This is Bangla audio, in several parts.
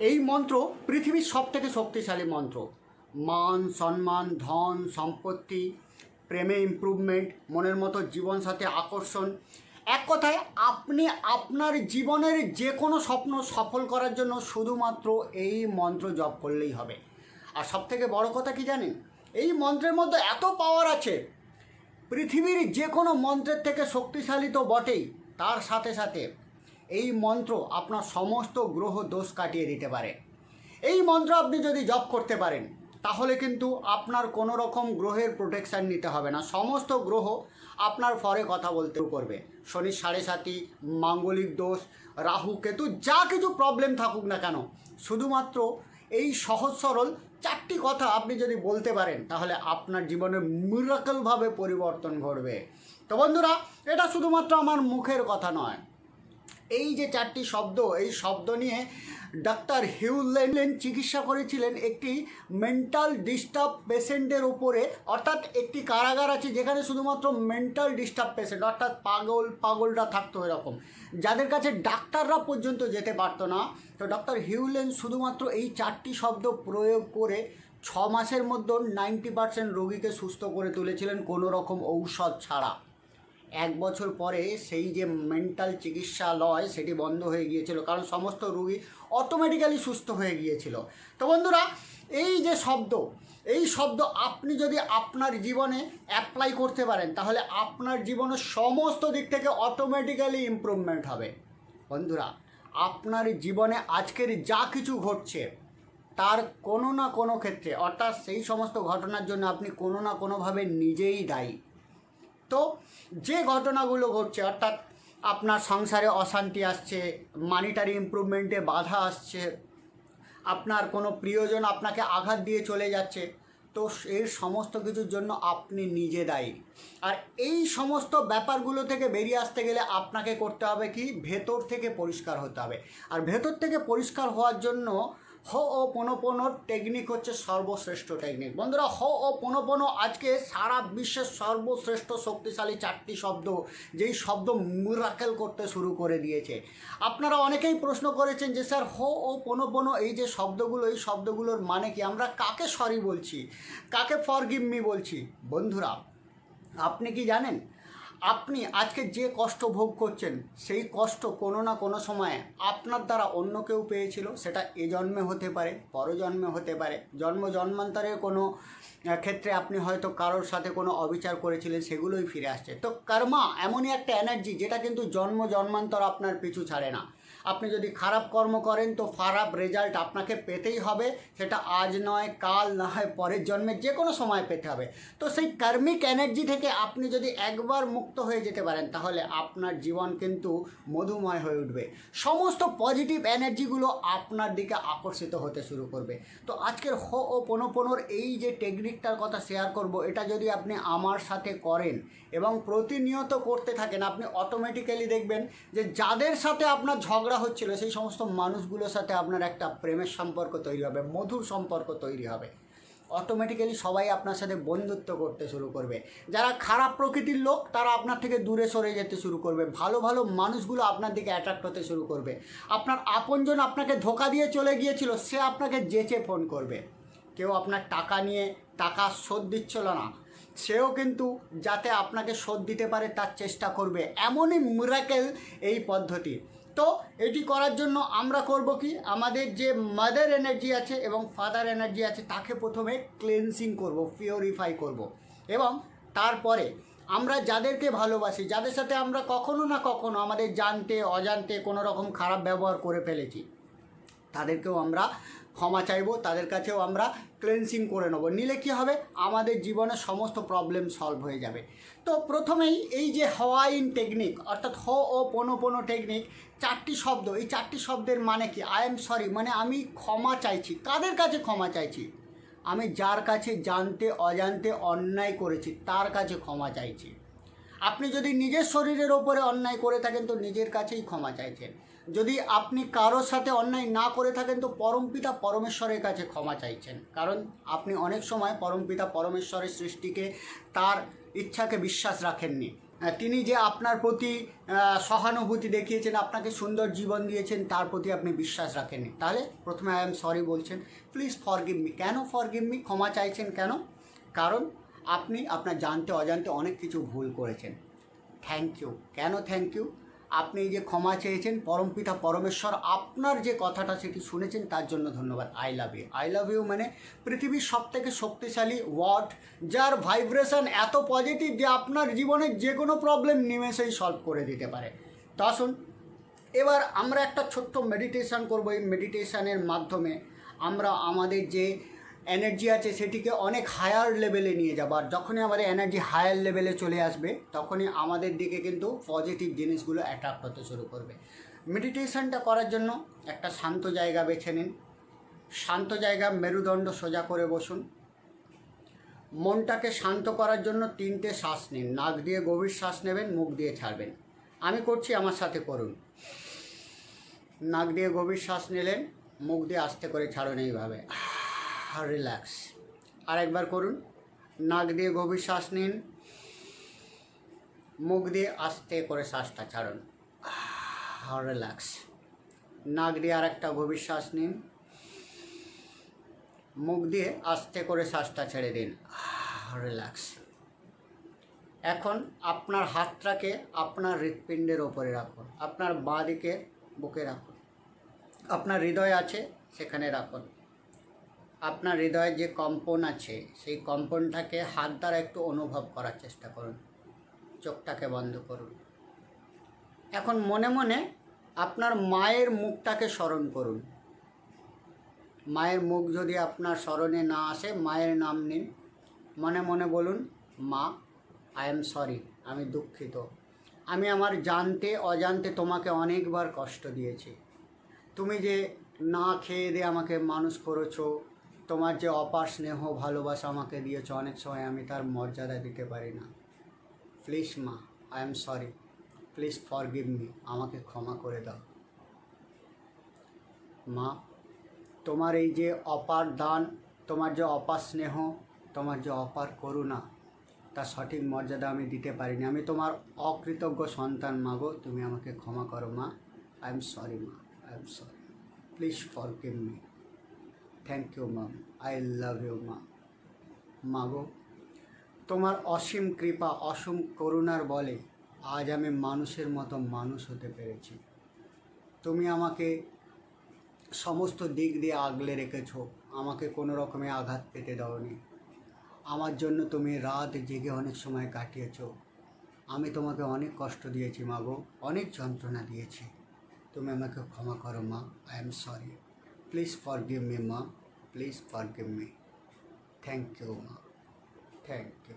এই মন্ত্র পৃথিবীর সব থেকে শক্তিশালী মন্ত্র। মান, সম্মান, ধন, সম্পত্তি, প্রেমে ইমপ্রুভমেন্ট মনের মতো জীবন সাথে আকর্ষণ। এক কথায়, আপনি আপনার জীবনের যে কোনো স্বপ্ন সফল করার জন্য শুধুমাত্র এই মন্ত্র জপ করলেই হবে। আর সব থেকে বড় কথা কি জানেন? এই মন্ত্রের মধ্যে এত পাওয়ার আছে। পৃথিবীর যে কোনো মন্ত্রের থেকে শক্তিশালী তো বটেই। তার সাথে সাথে এই মন্ত্র আপনার সমস্ত গ্রহ দোষ কাটিয়ে দিতে পারে। এই মন্ত্র আপনি যদি জপ করতে পারেন, তাহলে কিন্তু আপনার কোনো রকম গ্রহের প্রোটেকশান নিতে হবে না। সমস্ত গ্রহ আপনার ফরে কথা বলতে করবে। শনির সাড়ে সাতি মাঙ্গলিক দোষ, রাহু, কেতু, যা কিছু প্রবলেম থাকুক না কেন। শুধুমাত্র এই সহজ সরল চারটি কথা আপনি যদি বলতে পারেন, তাহলে আপনার জীবনে মিরাকলভাবে পরিবর্তন ঘটবে। তো বন্ধুরা, এটা শুধুমাত্র আমার মুখের কথা নয়। এই যে চারটি শব্দ, এই শব্দ নিয়ে ডাক্তার হিউলেন চিকিৎসা করেছিলেন একটি মেন্টাল ডিস্টার্ব পেশেন্টের উপরে। অর্থাৎ একটি কারাগার আছে যেখানে শুধুমাত্র মেন্টাল ডিস্টার্ব পেশেন্ট অর্থাৎ পাগল, পাগলরা থাকতো এরকম। যাদের কাছে ডাক্তাররা পর্যন্ত যেতে পারতো না, তো ডক্টর হিউলেন শুধুমাত্র এই চারটি শব্দ প্রয়োগ করে ছ মাসের মধ্যে নাইনটি পার্সেন্ট রোগীকে সুস্থ করে তুলেছিলেন কোনো রকম ঔষধ ছাড়া। এক বছর পরে সেই যে মেন্টাল চিকিৎসালয় সেটি বন্ধ হয়ে গিয়েছিল, কারণ সমস্ত রুগী অটোমেটিক্যালি সুস্থ হয়ে গিয়েছিল। তো বন্ধুরা, এই যে শব্দ, এই শব্দ আপনি যদি আপনার জীবনে অ্যাপ্লাই করতে পারেন, তাহলে আপনার জীবনের সমস্ত দিক থেকে অটোমেটিক্যালি ইমপ্রুভমেন্ট হবে। বন্ধুরা, আপনার জীবনে আজকের যা কিছু ঘটছে, তার কোনো না কোনো ক্ষেত্রে, অর্থাৎ সেই সমস্ত ঘটনার জন্য আপনি কোনো না কোনোভাবে নিজেই দায়ী। তো যে ঘটনাগুলো ঘটছে, অর্থাৎ আপনার সংসারে অশান্তি আসছে মানিটারি ইমপ্রুভমেন্টে বাধা আসছে, আপনার কোনো প্রিয়জন আপনাকে আঘাত দিয়ে চলে যাচ্ছে, তো এর সমস্ত কিছুর জন্য আপনি নিজে দায়ী। আর এই সমস্ত ব্যাপারগুলো থেকে বেরিয়ে আসতে গেলে আপনাকে করতে হবে কি? ভেতর থেকে পরিষ্কার হতে হবে। আর ভেতর থেকে পরিষ্কার হওয়ার জন্য হ ও পনপনোর টেকনিক হচ্ছে সর্বশ্রেষ্ঠ টেকনিক বন্ধুরা, হ ও পনপনো আজকে সারা বিশ্বের সর্বশ্রেষ্ঠ শক্তিশালী চারটি শব্দ, যেই শব্দ মিরাকেল করতে শুরু করে দিয়েছে। আপনারা অনেকেই প্রশ্ন করেছেন যে, স্যার, হ ও পনপনো এই যে শব্দগুলো, এই শব্দগুলোর মানে কি? আমরা কাকে সরি বলছি? কাকে ফরগিভ মি বলছি? বন্ধুরা, আপনি কি জানেন? আপনি আজকে যে কষ্ট ভোগ করছেন, সেই কষ্ট কোনো না কোনো সময়ে আপনার দ্বারা অন্য কেউ পেয়েছিল, সেটা এ জন্মে হতে পারে, পরজন্মে হতে পারে। জন্ম জন্মান্তরের কোনো ক্ষেত্রে আপনি হয়তো কারোর সাথে কোনো অবিচার করেছিলেন, সেগুলোই ফিরে আসছে। তো কর্মা এমনই একটা এনার্জি যেটা কিন্তু জন্ম জন্মান্তর আপনার পিছু ছাড়ে না। আপনি যদি খারাপ কর্ম করেন, তো খারাপ রেজাল্ট আপনাকে পেতেই হবে। সেটা আজ নয়, কাল না হয় পরের জন্মে যে কোনো সময় পেতে হবে। তো সেই কার্মিক এনার্জি থেকে আপনি যদি একবার মুক্ত হয়ে যেতে পারেন, তাহলে আপনার জীবন কিন্তু মধুময় হয়ে উঠবে। সমস্ত পজিটিভ এনার্জিগুলো আপনার দিকে আকর্ষিত হতে শুরু করবে। তো আজকের হ ও পনোপনোর এই যে টেকনিকটার কথা শেয়ার করব, এটা যদি আপনি আমার সাথে করেন এবং প্রতিনিয়ত করতে থাকেন, আপনি অটোমেটিক্যালি দেখবেন যে যাদের সাথে আপনার ঝগড়া হচ্ছিল, সেই সমস্ত মানুষগুলোর সাথে আপনার একটা প্রেমের সম্পর্ক তৈরি হবে, মধুর সম্পর্ক তৈরি হবে। অটোমেটিক্যালি সবাই আপনার সাথে বন্ধুত্ব করতে শুরু করবে। যারা খারাপ প্রকৃতির লোক, তারা আপনার থেকে দূরে সরে যেতে শুরু করবে। ভালো ভালো মানুষগুলো আপনার দিকে অ্যাট্রাক্ট হতে শুরু করবে। আপনার আপনজন আপনাকে ধোকা দিয়ে চলে গিয়েছিল, সে আপনাকে যেচে ফোন করবে। কেউ আপনার টাকা নিয়ে টাকা শোধ দিচ্ছিল না, সেও কিন্তু যাতে আপনাকে শোধ দিতে পারে তার চেষ্টা করবে। এমনই মিরাকেল এই পদ্ধতি। তো এটি করার জন্য আমরা করব কি? আমাদের যে মাদার এনার্জি আছে এবং ফাদার এনার্জি আছে, তাকে প্রথমে ক্লেন্সিং করব পিউরিফাই করব। এবং তারপরে আমরা যাদেরকে ভালোবাসি, যাদের সাথে আমরা কখনো না কখনো আমাদের জানতে, অজান্তে কোনো রকম খারাপ ব্যবহার করে ফেলেছি তাদেরকেও আমরা ক্ষমা চাইব, তাদের কাছেও আমরা ক্লেন্সিং করে নেব। নিলে কি হবে? আমাদের জীবনে সমস্ত প্রবলেম সলভ হয়ে যাবে। তো প্রথমেই এই যে হওয়াইন টেকনিক অর্থাৎ হ, ও, পোনো পোনো টেকনিক চারটি শব্দ, এই চারটি শব্দের মানে কি? আই এম সরি মানে আমি ক্ষমা চাইছি। কাদের কাছে ক্ষমা চাইছি? আমি যার কাছে জানতে, অজান্তে অন্যায় করেছি, তার কাছে ক্ষমা চাইছি। আপনি যদি নিজের শরীরের ওপরে অন্যায় করে থাকেন, তো নিজের কাছেই ক্ষমা চাইছেন। যদি আপনি কারোর সাথে অন্যায় না করে থাকেন, তো পরমপিতা পরমেশ্বরের কাছে ক্ষমা চাইছেন। কারণ আপনি অনেক সময় পরমপিতা পরমেশ্বরের সৃষ্টিকে, তার ইচ্ছাকে বিশ্বাস রাখেননি। তিনি যে আপনার প্রতি সহানুভূতি দেখিয়েছেন, আপনাকে সুন্দর জীবন দিয়েছেন, তার প্রতি আপনি বিশ্বাস রাখেননি। তাহলে প্রথমে আই এম সরি বলছেন। Please forgive me. কেন ফরগিভ মি? ক্ষমা চাইছেন কেন? কারণ আপনি আপনার জানতে অজান্তে অনেক কিছু ভুল করেছেন। Thank you. কেন থ্যাংক ইউ? আপনি যে ক্ষমা চেয়েছেন পরমপিতা পরমেশ্বর, আপনার যে কথাটা সেটি শুনেছেন, তার জন্য ধন্যবাদ। I love you I love you মানে পৃথিবীর সব থেকে শক্তিশালী ওয়ার্ড যার ভাইব্রেশন এত পজিটিভ যে আপনার জীবনের যে কোনো প্রবলেম নিমেষেই সলভ করে দিতে পারে। তো আসুন, এবার আমরা একটা ছোট্ট মেডিটেশন করব। এই মেডিটেশনের মাধ্যমে আমরা আমাদের যে এনার্জি আছে, সেটিকে অনেক হায়ার লেভেলে নিয়ে যাব। আর যখনই আমাদের এনার্জি হায়ার লেভেলে চলে আসবে, তখনই আমাদের দিকে কিন্তু পজিটিভ জিনিসগুলো অ্যাট্রাক্ট হতে শুরু করবে। মেডিটেশনটা করার জন্য একটা শান্ত জায়গা বেছে নিন। শান্ত জায়গা, মেরুদণ্ড সোজা করে বসুন। মনটাকে শান্ত করার জন্য তিনটে শ্বাস নিন। নাক দিয়ে গভীর শ্বাস নেবেন, মুখ দিয়ে ছাড়বেন। আমি করছি, আমার সাথে করুন। নাক দিয়ে গভীর শ্বাস নিলেন, মুখ দিয়ে আস্তে করে ছাড়ুন এইভাবে। রিল্যাক্স আরেকবার করুন। নাক দিয়ে গভীর শ্বাস নিন। মুখ দিয়ে আস্তে করে শ্বাসটা ছাড়ুন। রিল্যাক্স নাক দিয়ে আরেকটা গভীর শ্বাস নিন। মুখ দিয়ে আস্তে করে শ্বাসটা ছেড়ে দিন। রিল্যাক্স এখন আপনার হাতটাকে আপনার হৃৎপিণ্ডের ওপরে রাখুন। আপনার বাঁ দিকে বুকে রাখুন। আপনার হৃদয় আছে, সেখানে রাখুন। আপনার হৃদয়ে যে কম্পন আছে, সেই কম্পনটাকে হাত দ্বারা একটু অনুভব করার চেষ্টা করুন। চোখটাকে বন্ধ করুন। এখন মনে মনে আপনার মায়ের মুখটাকে স্মরণ করুন। মায়ের মুখ যদি আপনার স্মরণে না আসে, মায়ের নাম নিন। মনে মনে বলুন, মা আই এম সরি আমি দুঃখিত। আমি আমার জানতে, অজান্তে তোমাকে অনেকবার কষ্ট দিয়েছি। তুমি যে না খেয়ে দিয়ে আমাকে মানুষ করেছ তোমার যে অপার স্নেহ, ভালোবাসা আমাকে দিয়েছ, অনেক সময় আমি তার মর্যাদা দিতে পারি না। প্লিজ মা, I am sorry. Please forgive me, আমাকে ক্ষমা করে দাও। মা, তোমার এই যে অপার দান, তোমার যে অপার স্নেহ, তোমার যে অপার করুণা, তার সঠিক মর্যাদা আমি দিতে পারিনি। আমি তোমার অকৃতজ্ঞ সন্তান মাগো তুমি আমাকে ক্ষমা করো মা। আই এম সরি মা, I am sorry. Please forgive me. Thank you mom I love you মা মা গো তোমার অসীম কৃপা, অসীম করুণার বলে আজ আমি মানুষের মতো মানুষ হতে পেরেছি। তুমি আমাকে সমস্ত দিক দিয়ে আগলে রেখেছো, আমাকে কোনো রকমে আঘাত পেতে দাওনি। আমার জন্য তুমি রাত জেগে অনেক সময় কাটিয়েছ। আমি তোমাকে অনেক কষ্ট দিয়েছি, মাগো, অনেক যন্ত্রণা দিয়েছি। তুমি আমাকে ক্ষমা করো, মা I am sorry please forgive me মা please forgive me thank you মা থ্যাংক ইউ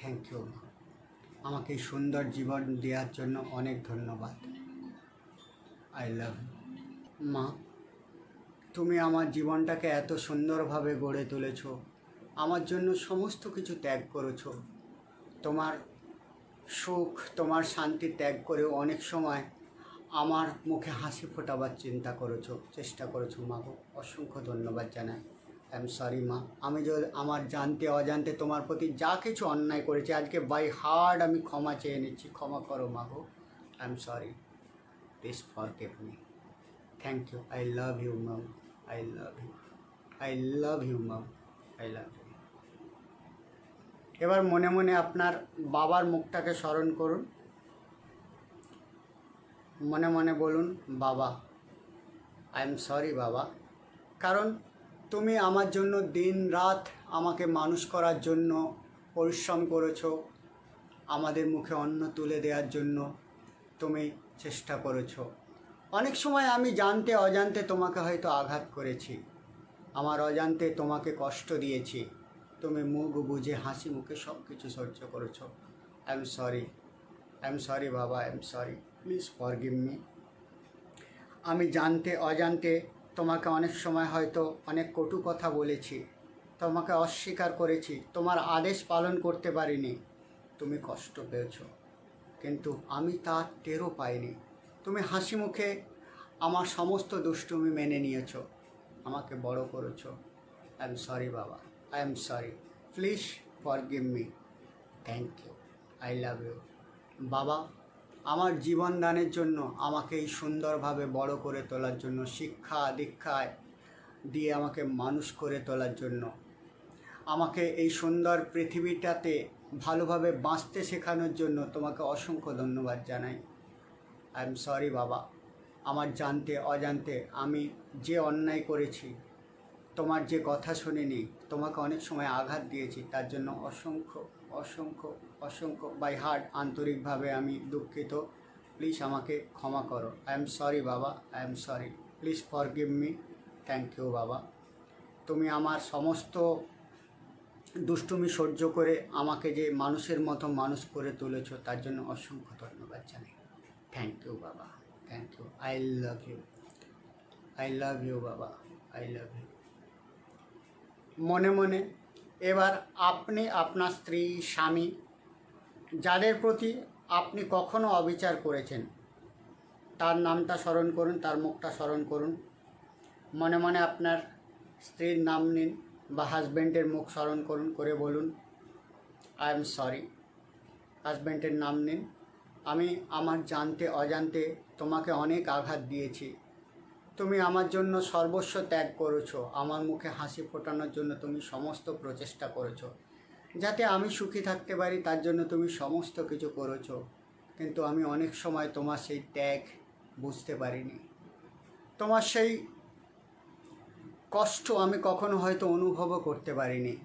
থ্যাংক ইউ মা আমাকে সুন্দর জীবন দেওয়ার জন্য অনেক ধন্যবাদ। আই লাভ মা, তুমি আমার জীবনটাকে এত সুন্দরভাবে গড়ে তুলেছো। আমার জন্য সমস্ত কিছু ত্যাগ করেছ। তোমার সুখ, তোমার শান্তি ত্যাগ করে অনেক সময় আমার মুখে হাসি ফোটাবার চিন্তা করেছ, চেষ্টা করেছ মাগো। অসংখ্য ধন্যবাদ জানাই। আই এম সরি মা। আমি যদি আমার জানতে, অজান্তে তোমার প্রতি যা কিছু অন্যায় করেছি, আজকে বাই হার্ড আমি ক্ষমা চেয়ে নিচ্ছি। ক্ষমা করো মাগো। I am sorry please forgive me thank you I love you mom I love you I love you mom I love you এবার মনে মনে আপনার বাবার মুখটাকে স্মরণ করুন। মনে মনে বলুন, বাবা আই এম সরি বাবা। কারণ তুমি আমার জন্য দিন রাত আমাকে মানুষ করার জন্য পরিশ্রম করেছ, আমাদের মুখে অন্ন তুলে দেওয়ার জন্য তুমি চেষ্টা করেছ। অনেক সময় আমি জানতে অজান্তে তোমাকে হয়তো আঘাত করেছি। আমার অজান্তে তোমাকে কষ্ট দিয়েছি। তুমি মুখ বুঝে হাসি মুখে সব কিছু সহ্য করেছ। I am sorry I am sorry বাবা I am sorry please forgive me আমি জানতে, অজান্তে তোমাকে অনেক সময় হয়তো অনেক কটু কথা বলেছি। তোমাকে অস্বীকার করেছি। তোমার আদেশ পালন করতে পারিনি। তুমি কষ্ট পেয়েছ। কিন্তু আমি তার টেরও পাইনি। তুমি হাসি মুখে আমার সমস্ত দুষ্টুমি মেনে নিয়েছ। আমাকে বড় করেছ। আই এম সরি বাবা। I am sorry please forgive me thank you I love you বাবা আমার জীবন দানের জন্য আমাকে এই সুন্দরভাবে বড় করে তোলার জন্য, শিক্ষা, দীক্ষায় দিয়ে আমাকে মানুষ করে তোলার জন্য। আমাকে এই সুন্দর পৃথিবীটাতে ভালোভাবে বাঁচতে শেখানোর জন্য তোমাকে অসংখ্য ধন্যবাদ জানাই। আই এম সরি বাবা। আমার জানতে, অজান্তে আমি যে অন্যায় করেছি, তোমার যে কথা শুনিনি, তোমাকে অনেক সময় আঘাত দিয়েছি, তার জন্য অসংখ্য অসংখ্য অসংখ্য বাই হার্ট আন্তরিকভাবে আমি দুঃখিত। প্লিজ আমাকে ক্ষমা করো। আই এম সরি বাবা। I am sorry please forgive me thank you বাবা। তুমি আমার সমস্ত দুষ্টুমি সহ্য করে আমাকে যে মানুষের মতো মানুষ করে তুলেছো, তার জন্য অসংখ্য ধন্যবাদ জানাই। থ্যাংক ইউ বাবা। Thank you I love you I love you বাবা। আই লাভ ইউ মনে মনে এবার আপনি আপনার স্ত্রী, স্বামী, যাদের প্রতি আপনি কখনো অবিচার করেছেন, তার নামটা স্মরণ করুন, তার মুখটা স্মরণ করুন। মনে মনে আপনার স্ত্রীর নাম নিন বা হাজব্যান্ডের মুখ স্মরণ করুন, করে বলুন আই এম সরি হাজব্যান্ডের নাম নিন। আমি আমার জানতে, অজান্তে তোমাকে অনেক আঘাত দিয়েছি। তুমি আমার জন্য সর্বস্ব ত্যাগ করেছ। আমার মুখে হাসি ফোটানোর জন্য তুমি সমস্ত প্রচেষ্টা করেছ। যাতে আমি সুখী থাকতে পারি, তার জন্য তুমি সমস্ত কিছু করেছ। কিন্তু আমি অনেক সময় তোমার সেই ত্যাগ বুঝতে পারিনি। তোমার সেই কষ্ট আমি কখনো হয়তো অনুভবও করতে পারিনি।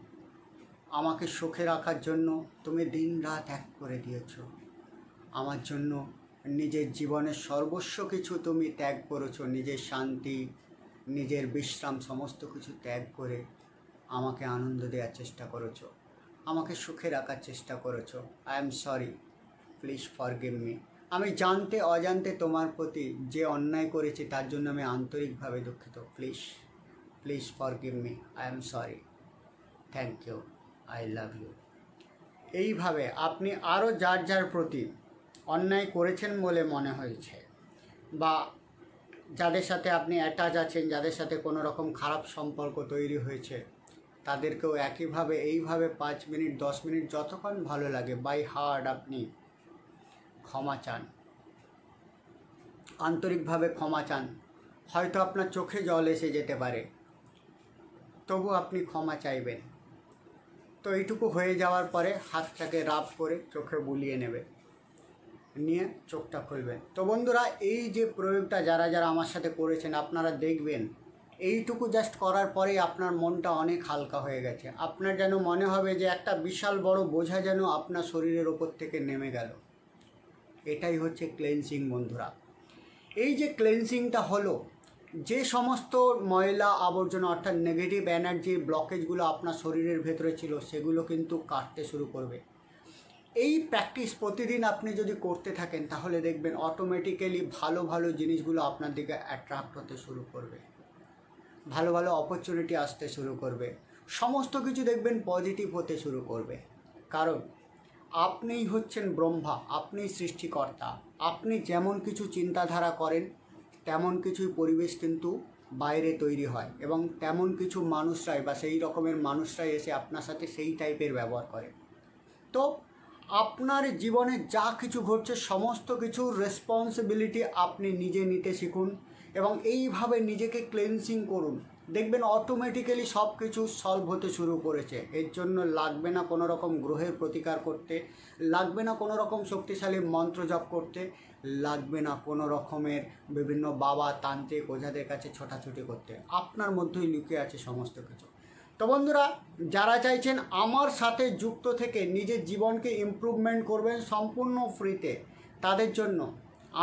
আমাকে সুখে রাখার জন্য তুমি দিন রাত এক করে দিয়েছ। আমার জন্য নিজের জীবনের সর্বস্ব কিছু তুমি ত্যাগ করেছ, নিজের শান্তি, নিজের বিশ্রাম, সমস্ত কিছু ত্যাগ করে আমাকে আনন্দ দেওয়ার চেষ্টা করেছ, আমাকে সুখে রাখার চেষ্টা করেছ। I am sorry please forgive me আমি জানতে, অজান্তে তোমার প্রতি যে অন্যায় করেছি তার জন্য আমি আন্তরিকভাবে দুঃখিত। Please please forgive me I am sorry thank you I love you এইভাবে আপনি আরও যার যার প্রতি অন্যায় করেছেন বলে মনে হয়েছে। বা যাদের সাথে আপনি অ্যাটাচ আছেন, যাদের সাথে কোনো রকম খারাপ সম্পর্ক তৈরি হয়েছে, তাদেরকেও একইভাবে, এইভাবে পাঁচ মিনিট, দশ মিনিট যতক্ষণ ভালো লাগে বাই হার্ড আপনি ক্ষমা চান। আন্তরিকভাবে ক্ষমা চান। হয়তো আপনার চোখে জল এসে যেতে পারে তবু আপনি ক্ষমা চাইবেন। তো এইটুকু হয়ে যাওয়ার পরে হাতটাকে রাব করে চোখে বুলিয়ে নেবে। নিয়ে চোখটা খুলবেন তো বন্ধুরা, এই যে প্রয়োগটা যারা যারা আমার সাথে করেছেন, আপনারা দেখবেন, এইটুকু জাস্ট করার পরেই আপনার মনটা অনেক হালকা হয়ে গেছে। আপনার যেন মনে হবে যে একটা বিশাল বড় বোঝা যেন আপনার শরীরের ওপর থেকে নেমে গেল। এটাই হচ্ছে ক্লেন্সিং বন্ধুরা। এই যে ক্লেন্সিংটা হলো, যে সমস্ত ময়লা আবর্জনা অর্থাৎ নেগেটিভ এনার্জি ব্লকেজগুলো আপনার শরীরের ভেতরে ছিল, সেগুলো কিন্তু কাটতে শুরু করবে। এই প্র্যাকটিস প্রতিদিন আপনি যদি করতে থাকেন, তাহলে দেখবেন অটোমেটিক্যালি ভালো ভালো জিনিসগুলো আপনার দিকে অ্যাট্রাক্ট হতে শুরু করবে। ভালো ভালো অপরচুনিটি আসতে শুরু করবে। সমস্ত কিছু দেখবেন পজিটিভ হতে শুরু করবে। কারণ আপনিই হচ্ছেন ব্রহ্মা, আপনিই সৃষ্টিকর্তা। আপনি যেমন কিছু চিন্তাধারা করেন, তেমন কিছুই পরিবেশ কিন্তু বাইরে তৈরি হয় এবং তেমন কিছু মানুষরাই বা সেই রকমের মানুষরাই এসে আপনার সাথে সেই টাইপের ব্যবহার করে। তো আপনার জীবনে যা কিছু ঘটছে, সমস্ত কিছুর রেসপন্সিবিলিটি আপনি নিজে নিতে শিখুন এবং এইভাবে নিজেকে ক্লেন্সিং করুন। দেখবেন অটোমেটিক্যালি সব কিছু সলভ হতে শুরু করেছে। এর জন্য লাগবে না কোনো রকম গ্রহের প্রতিকার করতে, লাগবে না কোনো রকম শক্তিশালী মন্ত্র জপ করতে, লাগবে না কোনো রকমের বিভিন্ন বাবা, তান্ত্রিক, ওঝাদের কাছে ছোটাছুটি করতে। আপনার মধ্যেই লুকিয়ে আছে সমস্ত কিছু। তো বন্ধুরা, যারা চাইছেন আমার সাথে যুক্ত থেকে নিজের জীবনকে ইমপ্রুভমেন্ট করবেন সম্পূর্ণ ফ্রিতে তাদের জন্য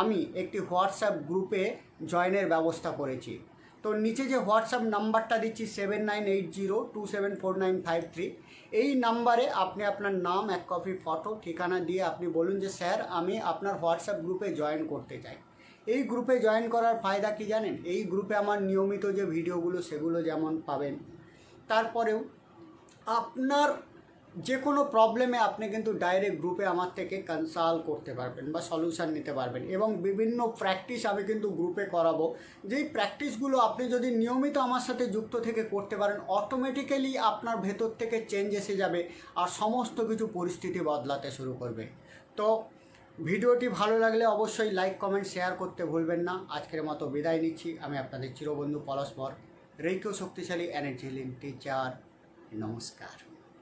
আমি একটি হোয়াটসঅ্যাপ গ্রুপে জয়েনের ব্যবস্থা করেছি। তো নিচে যে হোয়াটসঅ্যাপ নাম্বারটা দিচ্ছি seven nine eight zero two seven four nine five three এই নাম্বারে আপনি আপনার নাম, এক কপি ফটো ঠিকানা দিয়ে আপনি বলুন যে, স্যার, আমি আপনার হোয়াটসঅ্যাপ গ্রুপে জয়েন করতে চাই। এই গ্রুপে জয়েন করার ফায়দা কি জানেন? এই গ্রুপে আমার নিয়মিত যে ভিডিওগুলো সেগুলো যেমন পাবেন তারপরেও আপনার যে কোনো প্রবলেমে আপনি কিন্তু ডাইরেক্ট গ্রুপে আমার থেকে কনসাল্ট করতে পারবেন বা সলিউশন নিতে পারবেন এবং বিভিন্ন প্র্যাকটিস আমি কিন্তু গ্রুপে করাবো। যেই প্র্যাকটিসগুলো আপনি যদি নিয়মিত আমার সাথে যুক্ত থেকে করতে পারেন অটোমেটিক্যালি আপনার ভেতর থেকে চেঞ্জ এসে যাবে আর সমস্ত কিছু পরিস্থিতি বদলাতে শুরু করবে। তো ভিডিওটি ভালো লাগলে অবশ্যই লাইক কমেন্ট শেয়ার করতে ভুলবেন না। আজকের মতো বিদায় নিচ্ছি। আমি আপনাদের চিরবন্ধু পরস্পর রেইকো শক্তিশালী এনার্জি টিচার নমস্কার।